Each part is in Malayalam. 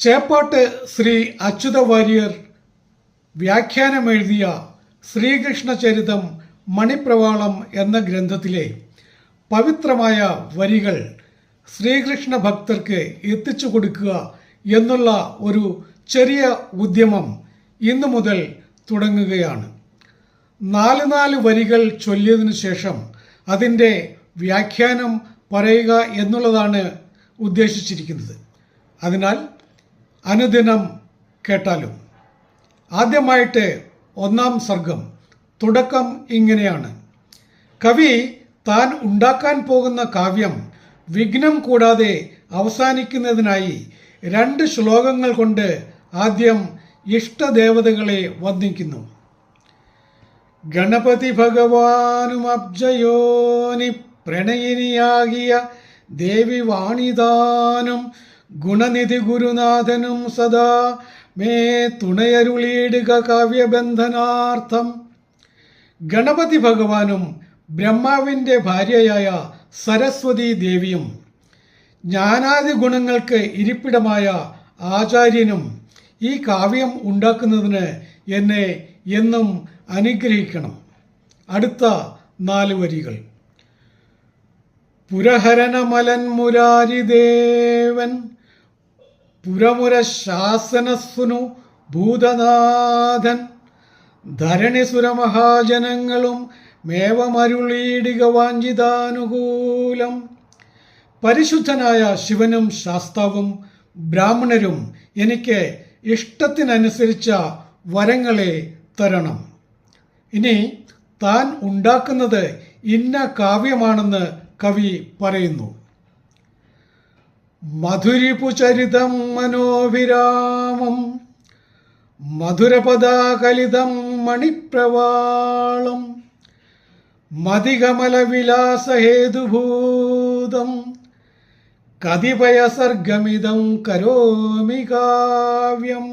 ചേപ്പാട്ട് ശ്രീ അച്യുത വാര്യർ വ്യാഖ്യാനമെഴുതിയ ശ്രീകൃഷ്ണ ചരിതം മണിപ്രവാളം എന്ന ഗ്രന്ഥത്തിലെ പവിത്രമായ വരികൾ ശ്രീകൃഷ്ണ ഭക്തർക്ക് എത്തിച്ചു കൊടുക്കുക എന്നുള്ള ഒരു ചെറിയ ഉദ്യമം ഇന്നു മുതൽ തുടങ്ങുകയാണ്. നാല് നാല് വരികൾ ചൊല്ലിയതിനു ശേഷം അതിന്റെ വ്യാഖ്യാനം പറയുക എന്നുള്ളതാണ് ഉദ്ദേശിച്ചിരിക്കുന്നത്. അതിനാൽ അനുദിനം കേട്ടാലും ആദ്യമായിട്ട് ഒന്നാം സർഗം തുടക്കം ഇങ്ങനെയാണ്. കവി താൻ ഉണ്ടാക്കാൻ പോകുന്ന കാവ്യം വിഘ്നം കൂടാതെ അവസാനിക്കുന്നതിനായി രണ്ട് ശ്ലോകങ്ങൾ കൊണ്ട് ആദ്യം ഇഷ്ടദേവതകളെ വന്ദിക്കുന്നു. ഗണപതി ഭഗവാനും അബ്ജയോനി പ്രണയിനിയാകിയ ദേവി വാണിതാനും ഗുണനിധി ഗുരുനാഥനും സദാ മേ തുണയരുളിയിടുക കാവ്യബന്ധനാർത്ഥം. ഗണപതി ഭഗവാനും ബ്രഹ്മാവിന്റെ ഭാര്യയായ സരസ്വതി ദേവിയും ജ്ഞാനാദി ഗുണങ്ങൾക്ക് ഇരിപ്പിടമായ ആചാര്യനും ഈ കാവ്യം ഉണ്ടാക്കുന്നതിന് എന്നെ എന്നും അനുഗ്രഹിക്കണം. അടുത്ത നാല് വരികൾ. പുരഹരനമലൻ മുരാരിദേവൻ പുരമുര ശാസനസ്സുനു ഭൂതനാഥൻ ധരണിസുരമഹാജനങ്ങളും മേവമരുളീടിക വാഞ്ചിതാനുകൂലം പരിശുദ്ധനായ ശിവനും ശാസ്താവും ബ്രാഹ്മണരും എനിക്ക് ഇഷ്ടത്തിനനുസരിച്ച വരങ്ങളെ തരണം. ഇനി താൻ ഉണ്ടാക്കുന്നത് ഇന്ന കാവ്യമാണെന്ന് കവി പറയുന്നു. മധുരിപുചരിതം മനോവിരാമം മധുരപദാകലിതം മണിപ്രവാളം മതികമലവിലാസഹേതുഭൂതം കതിപയസർഗമിതം കരോമി കാവ്യം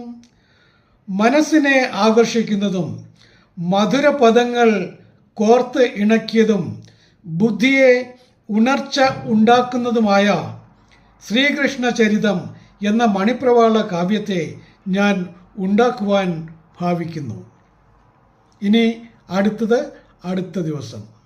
മനസ്സിനെ ആകർഷിക്കുന്നതും മധുരപദങ്ങൾ കോർത്ത് ഇണക്കിയതും ബുദ്ധിയെ ഉണർച്ച ഉണ്ടാക്കുന്നതുമായ ശ്രീകൃഷ്ണ ചരിതം എന്ന മണിപ്രവാള കാവ്യത്തെ ഞാൻ ഉണ്ടാക്കുവാൻ ഭാവിക്കുന്നു. ഇനി അടുത്തത് അടുത്ത ദിവസം.